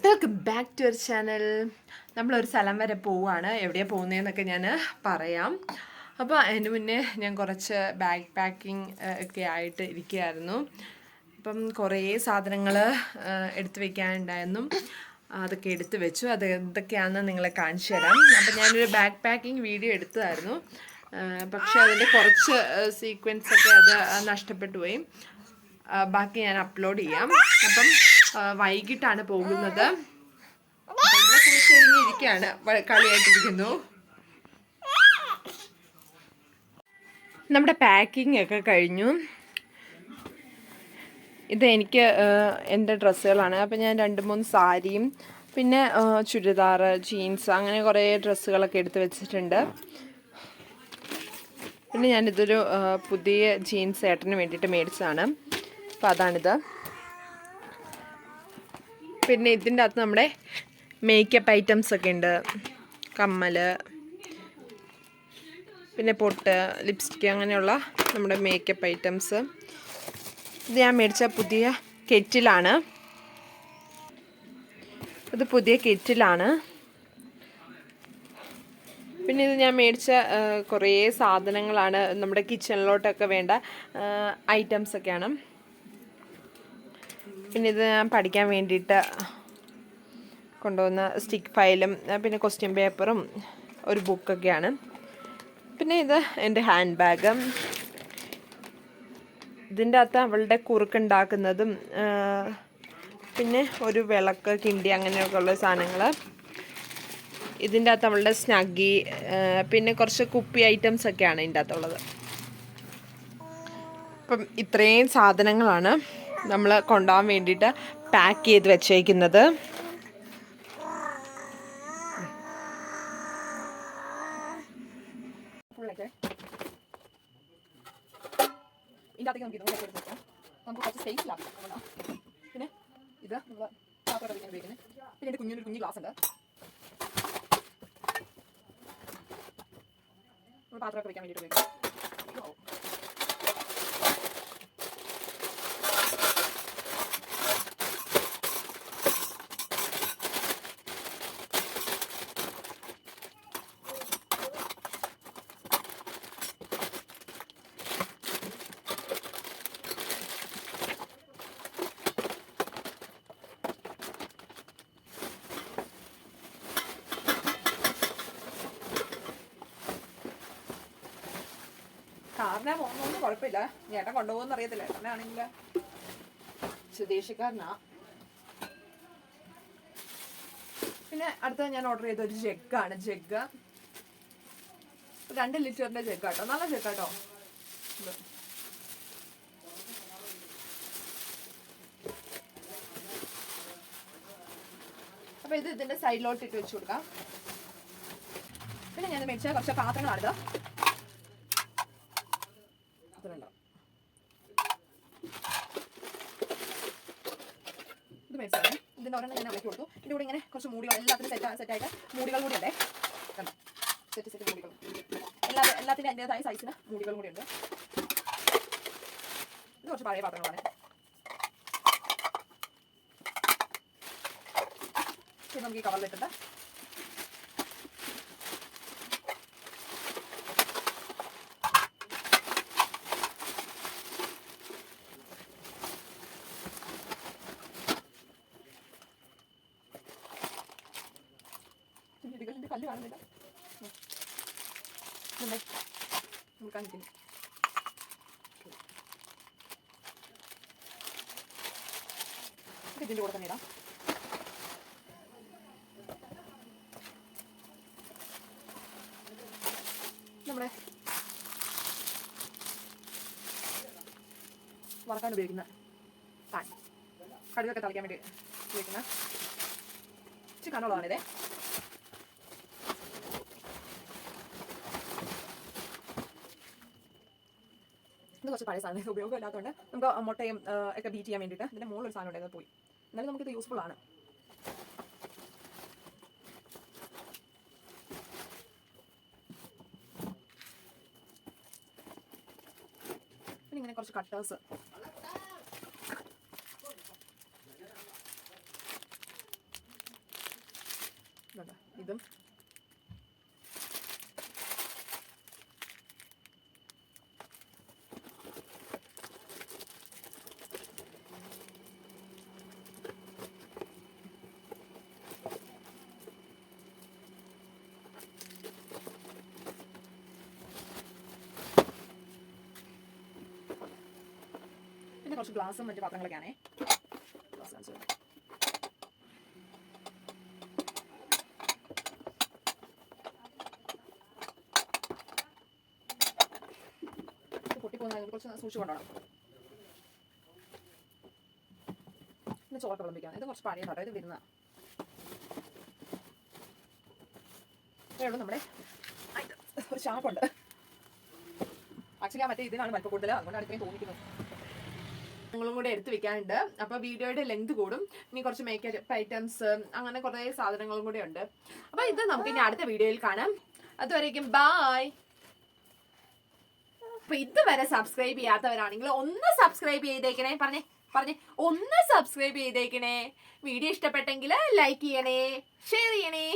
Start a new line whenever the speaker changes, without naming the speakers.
Welcome back to our channel നമ്മളൊരു സ്ഥലം വരെ പോവുകയാണ് എവിടെയാണ് പോകുന്നതെന്നൊക്കെ ഞാൻ പറയാം. അപ്പോൾ അതിന് മുന്നേ ഞാൻ കുറച്ച് ബാഗ് പാക്കിംഗ് ഒക്കെ ആയിട്ട് ഇരിക്കുകയായിരുന്നു. അപ്പം കുറേ സാധനങ്ങൾ എടുത്തു വെക്കാനുണ്ടായിരുന്നു. അതൊക്കെ എടുത്തു വെച്ചു. അത് എന്തൊക്കെയാണെന്ന് നിങ്ങളെ കാണിച്ചു തരാം. അപ്പം ഞാനൊരു ബാഗ് പാക്കിംഗ് വീഡിയോ എടുത്തതായിരുന്നു. പക്ഷേ അതിന്റെ കുറച്ച് സീക്വൻസൊക്കെ അത് നഷ്ടപ്പെട്ടു പോയി. ബാക്കി ഞാൻ അപ്ലോഡ് ചെയ്യാം. അപ്പം വൈകിട്ടാണ് പോകുന്നത്. ഇരിക്കാണ് കുളിച്ചൊരുങ്ങിയിരിക്കുകയാണ്. കളിയായിട്ടിരിക്കുന്നു. നമ്മുടെ പാക്കിംഗ് ഒക്കെ കഴിഞ്ഞു. ഇത് എനിക്ക് എന്റെ ഡ്രസ്സുകളാണ്. അപ്പം ഞാൻ രണ്ട് മൂന്ന് സാരിയും പിന്നെ ചുരിദാർ ജീൻസ് അങ്ങനെ കുറേ ഡ്രസ്സുകളൊക്കെ എടുത്ത് വെച്ചിട്ടുണ്ട്. പിന്നെ ഞാനിതൊരു പുതിയ ജീൻസ് ഏട്ടന് വേണ്ടിയിട്ട് മേടിച്ചതാണ്. അപ്പോൾ അതാണിത്. പിന്നെ ഇതിന്റെ അകത്ത് നമ്മുടെ മേക്കപ്പ് ഐറ്റംസ് ഒക്കെ ഉണ്ട്. കമ്മൽ പിന്നെ പൊട്ട് ലിപ്സ്റ്റിക് അങ്ങനെയുള്ള നമ്മുടെ മേക്കപ്പ് ഐറ്റംസ് ഇത് ഞാൻ മേടിച്ച പുതിയ കെറ്റിലാണ്. ഇത് പുതിയ കെറ്റിലാണ്. പിന്നെ ഇത് ഞാൻ മേടിച്ച കുറേ സാധനങ്ങളാണ് നമ്മുടെ കിച്ചണിലോട്ടൊക്കെ വേണ്ട ഐറ്റംസ് ഒക്കെയാണ്. പിന്നെ ഇത് ഞാൻ പഠിക്കാൻ വേണ്ടിയിട്ട് കൊണ്ടുവന്ന സ്റ്റിക്ക് ഫയലും പിന്നെ ക്വസ്റ്റ്യൻ പേപ്പറും ഒരു ബുക്കൊക്കെയാണ് പിന്നെ ഇത് എന്റെ ഹാൻഡ് ബാഗ് ഇതിന്റെ അകത്ത് അവളുടെ കുറുക്കുണ്ടാക്കുന്നതും പിന്നെ ഒരു വിളക്ക് കിണ്ടി അങ്ങനെയൊക്കെ ഉള്ള സാധനങ്ങൾ ഇതിന്റെ അകത്ത് അവളുടെ സ്നഗ്ഗി പിന്നെ കുറച്ച് കുപ്പി ഐറ്റംസ് ഒക്കെയാണ് ഇതിന്റെ അകത്തുള്ളത്. അപ്പം ഇത്രയും സാധനങ്ങളാണ്. നമ്മൾ കൊണ്ടുപോകാൻ വേണ്ടിയിട്ട് പാക്ക് ചെയ്ത് വെച്ചേക്കുന്നത്. നമുക്ക് സ്പേസ് ലാഭിക്കാം പിന്നെ ഇത് നമ്മൾ പാത്രം കഴിക്കാൻ ഉപയോഗിക്കുന്നത്. പിന്നെ എന്റെ കുഞ്ഞിനൊരു കുഞ്ഞു ഗ്ലാസ് ഉണ്ട്. നമ്മൾ പാത്രമൊക്കെ വെക്കാൻ വേണ്ടിയിട്ട് ഉപയോഗിക്കും ഓ. കാറിനാ പോകുന്നൊന്നും കുഴപ്പമില്ല. ചേട്ടൻ കൊണ്ടുപോകുന്ന അറിയത്തില്ല. ഏട്ടനാണെങ്കിൽ സ്വദേശിക്കാരനാ. പിന്നെ അടുത്ത ഞാൻ ഓർഡർ ചെയ്ത ഒരു ജഗ്ഗാണ് ജഗ്ഗ് രണ്ട് ലിറ്ററിന്റെ ജഗ് കേട്ടോ നല്ല ജഗ് കേട്ടോ അപ്പോൾ അപ്പൊ ഇത് ഇതിന്റെ സൈഡിലോട്ട് ഇട്ട് വെച്ച് കൊടുക്കാം. പിന്നെ ഞാൻ മേടിച്ച കുറച്ച് പാത്രങ്ങളാണിത് ഇത്രയുണ്ടോ ഇത് മേടിച്ചതാണ് ഇതിന്റെ ഒരെണ്ണം ഞാൻ വിലക്ക് കൊടുത്തു. ഇതിന്റെ കൂടെ ഇങ്ങനെ കുറച്ച് മൂടികൾ എല്ലാത്തിനും സെറ്റ് സെറ്റായിട്ട് മൂടികൾ കൂടി ഉണ്ടേ. കണ്ടോ? സെറ്റ് സെറ്റ് മൂടികൾ. എല്ലാ എല്ലാത്തിന്റെ അതിന്റെതായ സൈസിന് മൂടികൾ കൂടി ഉണ്ട്. ഇത് കുറച്ച് പഴയ പാത്രങ്ങളാണ്. നമുക്ക് ഈ കവറിലിട്ടുണ്ട് കല്ല് കാണുന്നില്ല നമ്മൾ കാണിക്കുന്നു ഇത് ഇതിന്റെ കൂടെ തന്നെ ഇടാം. നമ്മുടെ വറക്കാൻ ഉപയോഗിക്കുന്ന പാൻ. കടുകൊക്കെ തളിക്കാൻ വേണ്ടി ഉപയോഗിക്കുന്ന ഇച്ചിരി കനമുള്ളതാണിതേ. ഇത് കുറച്ച് പഴയ സാധനം ഉപയോഗം ഉപയോഗമില്ലാത്തതുകൊണ്ട് നമുക്ക് മുട്ടയും ഒക്കെ ബീറ്റ് ചെയ്യാൻ വേണ്ടിയിട്ട് ഇതിന്റെ ഒരു സാധനം ഉണ്ടായിരുന്നു പോയി. എന്നാലും നമുക്കിത് യൂസ്ഫുൾ ആണ്. പിന്നെ ഇങ്ങനെ കുറച്ച് കട്ടേഴ്സ്.
ഇതും. കുറച്ച് ഗ്ലാസും മറ്റു പാത്രങ്ങളൊക്കെയാണേ. ഗ്ലാസ് കാണിച്ചു കുറച്ച് കൊണ്ടോണം വിളമ്പിക്കാം ഇത് കുറച്ച് പണിയാണ് കേട്ടോ. ഇത് വരുന്ന. നമ്മുടെ ഒരു ഷാപ്പുണ്ട്. ആക്ച്വലി ആ മറ്റേ ഇതിനാണ് വലിപ്പം കൂടുതൽ അതുകൊണ്ടാണ് ഇത്രയും തോന്നിക്കുന്നത്. നിങ്ങളും കൂടെ എടുത്ത് വെക്കാനുണ്ട്. അപ്പൊ വീഡിയോയുടെ ലെങ്ത് കൂടും. ഇനി കുറച്ച് മേക്കപ്പ് ഐറ്റംസ് അങ്ങനെ കുറേ സാധനങ്ങളും കൂടെ ഉണ്ട്. അപ്പൊ ഇത് നമുക്ക് ഇനി അടുത്ത വീഡിയോയിൽ കാണാം. അതുവരേക്കും ബായ് അപ്പൊ ഇതുവരെ സബ്സ്ക്രൈബ് ചെയ്യാത്തവരാണെങ്കിൽ ഒന്ന് സബ്സ്ക്രൈബ് ചെയ്തേക്കണേ. പറഞ്ഞേ പറഞ്ഞേ ഒന്ന് സബ്സ്ക്രൈബ് ചെയ്തേക്കണേ. വീഡിയോ ഇഷ്ടപ്പെട്ടെങ്കിൽ ലൈക്ക് ചെയ്യണേ ഷെയർ ചെയ്യണേ.